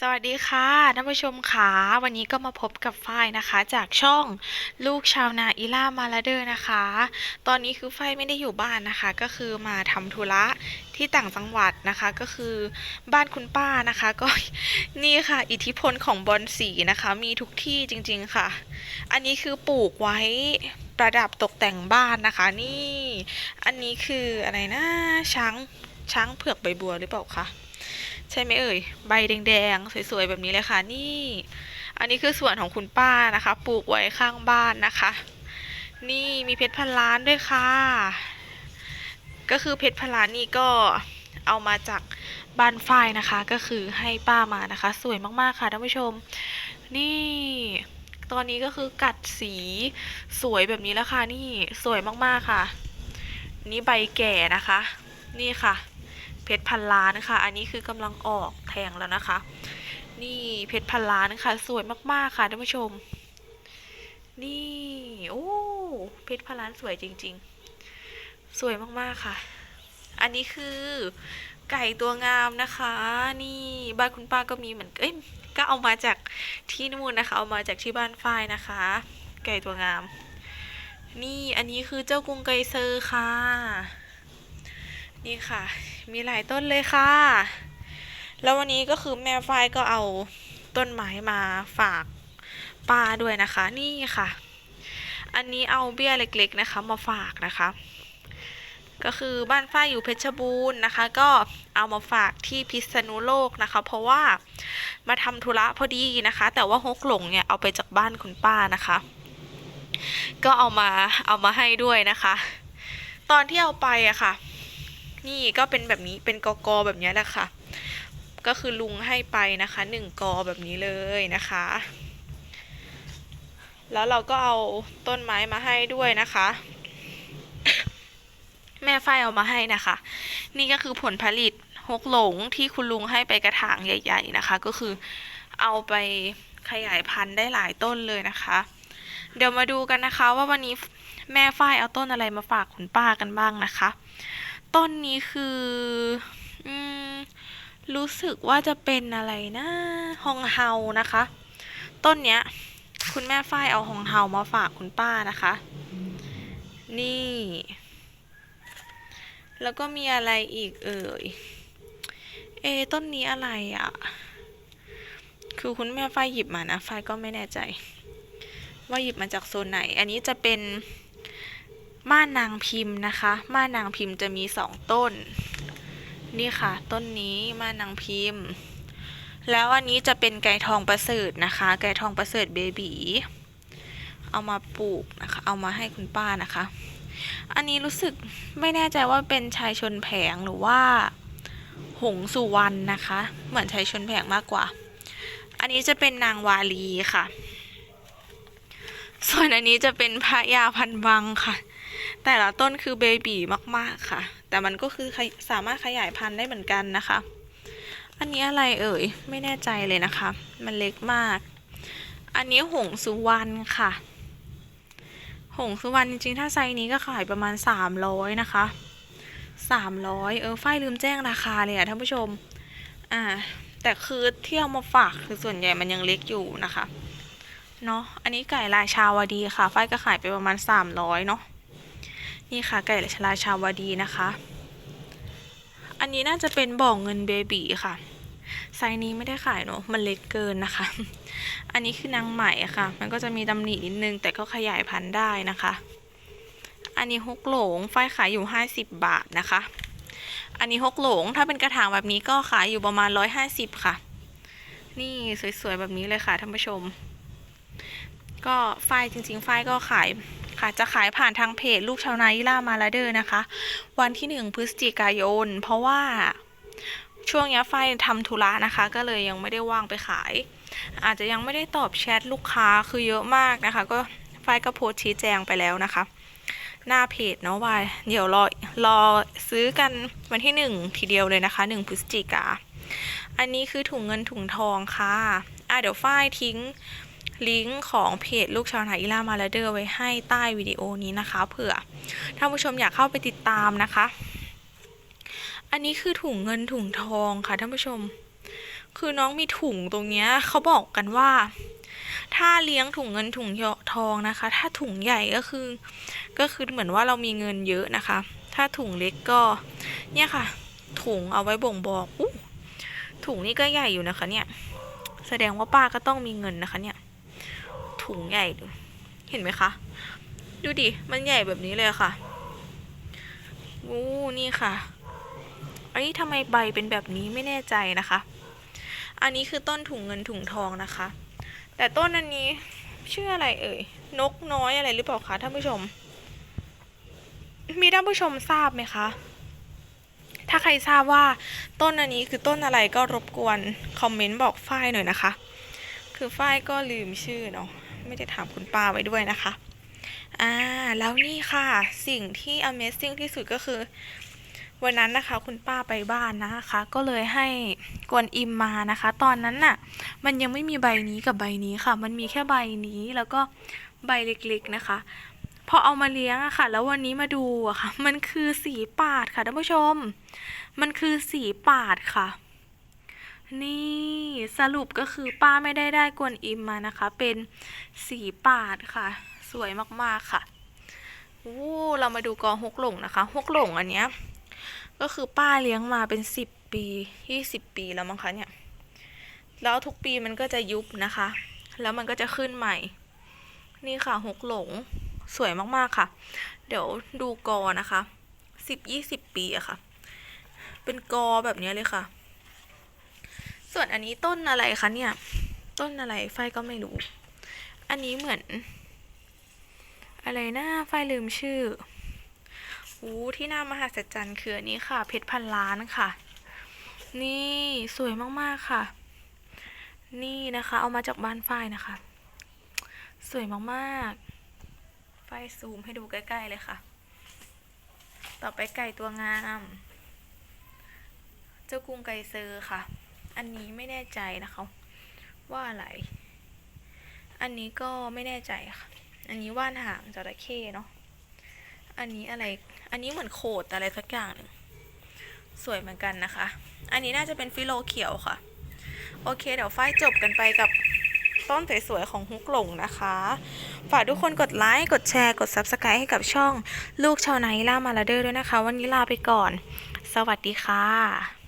สวัสดีค่ะท่านผู้ชมค่ะวันนี้ก็มาพบกับฝ้ายนะคะ จากช่องลูกชาวนาอิล่ามาลาเดอร์นะคะ ตอนนี้คือฝ้ายไม่ได้อยู่บ้านนะคะ ก็คือมาทำธุระที่ต่างจังหวัดนะคะ ก็คือบ้านคุณป้านะคะ ก็นี่ค่ะ อิทธิพลของบอลสีนะคะ มีทุกที่จริง ๆค่ะ อันนี้คือปลูกไว้ประดับตกแต่งบ้านนะคะ นี่ อันนี้คืออะไรนะช้างช้างเผือกใบบัวหรือเปล่าคะ ใช่ไหมเอ่ย ใบแดงๆ สวยๆ แบบนี้เลยค่ะ นี่ อันนี้คือสวนของคุณป้านะคะ ปลูกไว้ข้างบ้านนะคะ นี่มีเพชรพันล้านด้วยค่ะ ก็คือเพชรพันล้านนี่ก็เอามาจากบ้านฝ้ายนะคะ ก็คือให้ป้ามานะคะ สวยมากๆค่ะท่านผู้ชม นี่ตอนนี้ก็คือกัดสีสวยแบบนี้แล้วค่ะ นี่สวยมากๆค่ะ นี่ใบแก่นะคะ นี่ค่ะ เพชรพันล้านนะคะ อันนี้คือกำลังออกแทงแล้วนะคะ นี่เพชรพันล้านนะคะ สวยมากๆค่ะท่านผู้ชม นี่โอ้เพชรพันล้านสวยจริง ๆ สวยมากๆค่ะ อันนี้คือไก่ตัวงามนะคะ นี่บ้านคุณป้าก็มีเหมือนเอ้ยก็เอามาจากที่นู่นนะคะ เอามาจากที่บ้านฝ้ายนะคะ ไก่ตัวงาม นี่อันนี้คือเจ้ากรุงไกเซอร์ค่ะ นี่ค่ะ มีหลายต้นเลยค่ะ แล้ววันนี้ก็คือแม่ฝ้ายก็เอาต้นไม้มาฝากป้าด้วยนะคะ นี่ค่ะ อันนี้เอาเบี้ยเล็กๆนะคะ มาฝากนะคะ ก็คือบ้านฝ้ายอยู่เพชรบูรณ์นะคะ ก็เอามาฝากที่พิษณุโลกนะคะ เพราะว่ามาทำธุระพอดีนะคะ แต่ว่าฮกหลงเนี่ยเอาไปจากบ้านคุณป้านะคะ ก็เอามาเอามาให้ด้วยนะคะ ตอนที่เอาไปอะค่ะ นี่ก็เป็นแบบนี้เป็นกอกอแบบนี้แหละค่ะ ก็คือลุงให้ไปนะคะหนึ่งกอแบบนี้เลยนะคะ แล้วเราก็เอาต้นไม้มาให้ด้วยนะคะ แม่ฝ้ายเอามาให้นะคะ นี่ก็คือผลผลิตฮกหลงที่คุณลุงให้ไปกระถางใหญ่ ๆนะคะ ก็คือเอาไปขยายพันธุ์ได้หลายต้นเลยนะคะ เดี๋ยวมาดูกันนะคะว่าวันนี้แม่ฝ้ายเอาต้นอะไรมาฝากคุณป้ากันบ้างนะคะ ต้นนี้คืออรู้สึกว่าจะเป็นอะไรนะฮองเฮานะคะ ต้นเนี้ย คุณแม่ฝ้ายเอาฮองเฮามาฝากคุณป้านะคะ นี่ แล้วก็มีอะไรอีกเอ่ย เอ ต้นนี้อะไรอะ่ะ คือคุณแม่ฝ้ายหยิบมานะฝ้ายก็ไม่แน่ใจ ว่าหยิบมาจากโซนไหน อันนี้จะเป็น ม่านนางพิมพ์นะคะ ม่านนางพิมพ์จะมีสองต้น นี่ค่ะ ต้นนี้ม่านนางพิมพ์ แล้วอันนี้จะเป็นไก่ทองประเสริฐนะคะ ไก่ทองประเสริฐเบบีเอามาปลูกนะคะ เอามาให้คุณป้านะคะ อันนี้รู้สึกไม่แน่ใจว่าเป็นชายชนแผงหรือว่าหงสุวรรณนะคะ เหมือนชายชนแผงมากกว่า อันนี้จะเป็นนางวาลีค่ะ ส่วนอันนี้จะเป็นพระยาพันวังค่ะ แต่ละต้นคือเบบีมากๆค่ะ แต่มันก็คือสามารถขยายพันธุ์ได้เหมือนกันนะคะ อันนี้อะไรเอ่ย ไม่แน่ใจเลยนะคะ มันเล็กมาก อันนี้หงสุวรรณค่ะ หงสุวรรณจริงๆ ถ้าไซส์นี้ก็ขายประมาณสามร้อยนะคะสามร้อยเออ ฝ้ายลืมแจ้งราคาเลยอะท่านผู้ชม อ่า แต่คือที่เอามาฝากคือส่วนใหญ่มันยังเล็กอยู่นะคะ เนาะ อันนี้ไก่รายชาวดีค่ะ ฝ้ายก็ขายไปประมาณสามร้อยเนาะ นี่ค่ะไก่ราชาวดีนะคะ อันนี้น่าจะเป็นบ่องเงินเบบีค่ะไซส์นี้ไม่ได้ขายเนาะมันเล็กเกินนะคะ อันนี้คือนางไหมค่ะ มันก็จะมีตำหนินิดนึง แต่ก็ขยายพันธุ์ได้นะคะ อันนี้ฮกโหลงฝ้ายขายอยู่ห้าสิบบาทนะคะ อันนี้ฮกโหลงถ้าเป็นกระถางแบบนี้ก็ขายอยู่ประมาณร้อยห้าสิบค่ะ นี่สวยๆแบบนี้เลยค่ะท่านผู้ชม ก็ฝ้ายจริงๆฝ้ายก็ขายค่ะจะขายผ่านทางเพจลูกชาวนายิล่ามาลาเดอร์นะคะ วันที่หนึ่งพฤศจิกายน เพราะว่าช่วงนี้ฝ้ายทำธุระนะคะ ก็เลยยังไม่ได้ว่างไปขาย อาจจะยังไม่ได้ตอบแชทลูกค้าคือเยอะมากนะคะ ก็ฝ้ายก็โพสชี้แจงไปแล้วนะคะ หน้าเพจเนาะว่าเดี๋ยวรอรอซื้อกันวันที่หนึ่งทีเดียวเลยนะคะหนึ่งพฤศจิกา อันนี้คือถุงเงินถุงทองค่ะอะเดี๋ยวฝ้ายทิ้ง ลิงก์ของเพจลูกชาวนาอิล่ามาลาเดอร์ไว้ให้ใต้วิดีโอนี้นะคะเผื่อท่านผู้ชมอยากเข้าไปติดตามนะคะ อันนี้คือถุงเงินถุงทองค่ะท่านผู้ชม คือน้องมีถุงตรงเนี้ยเขาบอกกันว่า ถ้าเลี้ยงถุงเงินถุงทองนะคะ ถ้าถุงใหญ่ก็คือ ก็คือเหมือนว่าเรามีเงินเยอะนะคะ ถ้าถุงเล็กก็ เนี่ยค่ะ ถุงเอาไว้บ่งบอกอถุงนี่ก็ใหญ่อยู่นะคะเนี่ย แสดงว่าป้าก็ต้องมีเงินนะคะเนี่ย ถุงใหญ่ดู เห็นไหมคะ ดูดิ มันใหญ่แบบนี้เลยค่ะอู้นี่ค่ะ อันนี้ทำไมใบเป็นแบบนี้ไม่แน่ใจนะคะ อันนี้คือต้นถุงเงินถุงทองนะคะ แต่ต้นอันนี้ชื่ออะไรเอ่ย นกน้อยอะไรหรือเปล่าคะท่านผู้ชม มีท่านผู้ชมทราบไหมคะ ถ้าใครทราบว่าต้นอันนี้คือต้นอะไรก็รบกวนคอมเมนต์บอกฝ้ายหน่อยนะคะ คือฝ้ายก็ลืมชื่อเนาะ ไม่ได้ถามคุณป้าไว้ด้วยนะคะ อ่า แล้วนี่ค่ะ สิ่งที่ Amazing ที่สุดก็คือ วันนั้นนะคะ คุณป้าไปบ้านนะคะ ก็เลยให้กวนอิมมานะคะ ตอนนั้นน่ะ มันยังไม่มีใบนี้กับใบนี้ค่ะ มันมีแค่ใบนี้แล้วก็ใบเล็กๆนะคะพอเอามาเลี้ยงอะค่ะ แล้ววันนี้มาดูอะค่ะ มันคือสีปาดค่ะท่านผู้ชม มันคือสีปาดค่ะ นี่สรุปก็คือป้าไม่ได้ได้กวนอิมมานะคะ เป็นสีปาดค่ะ สวยมากๆค่ะโอ้เรามาดูกอฮกหลงนะคะฮกหลงอันเนี้ยก็คือป้าเลี้ยงมาเป็นสิบปียี่สิบปีแล้วมั้งคะเนี่ย แล้วทุกปีมันก็จะยุบนะคะ แล้วมันก็จะขึ้นใหม่ นี่ค่ะฮกหลงสวยมากๆค่ะ เดี๋ยวดูกอนะคะสิบยี่สิบปีอะค่ะ เป็นกอแบบนี้เลยค่ะ ส่วนอันนี้ต้นอะไรคะเนี่ย ต้นอะไรไฟก็ไม่รู้ อันนี้เหมือน อะไรนะไฟลืมชื่ออู้ที่น่ามหัศจรรย์คืออันนี้ค่ะ เพชรพันล้านค่ะ นี่สวยมากๆค่ะ นี่นะคะ เอามาจากบ้านฝ้ายนะคะ สวยมากๆไฟซูมให้ดูใกล้ๆเลยค่ะ ต่อไปไก่ตัวงาม เจ้ากรุงไกเซอร์ค่ะ อันนี้ไม่แน่ใจนะคะ ว่าอะไร อันนี้ก็ไม่แน่ใจค่ะ อันนี้ว่านหางจระเข้เนาะ อันนี้อะไร อันนี้เหมือนโขดอะไรสักอย่างหนึ่งสวยเหมือนกันนะคะ อันนี้น่าจะเป็นฟิโลเขียวค่ะ โอเค เดี๋ยวฝ้ายจบกันไปกับต้นสวยๆของฮุกหลงนะคะ ฝากทุกคนกดไลค์ กดแชร์ กด Subscribe ให้กับช่องลูกชาวไนล่ามาลาเดอร์ด้วยนะคะ วันนี้ลาไปก่อน สวัสดีค่ะ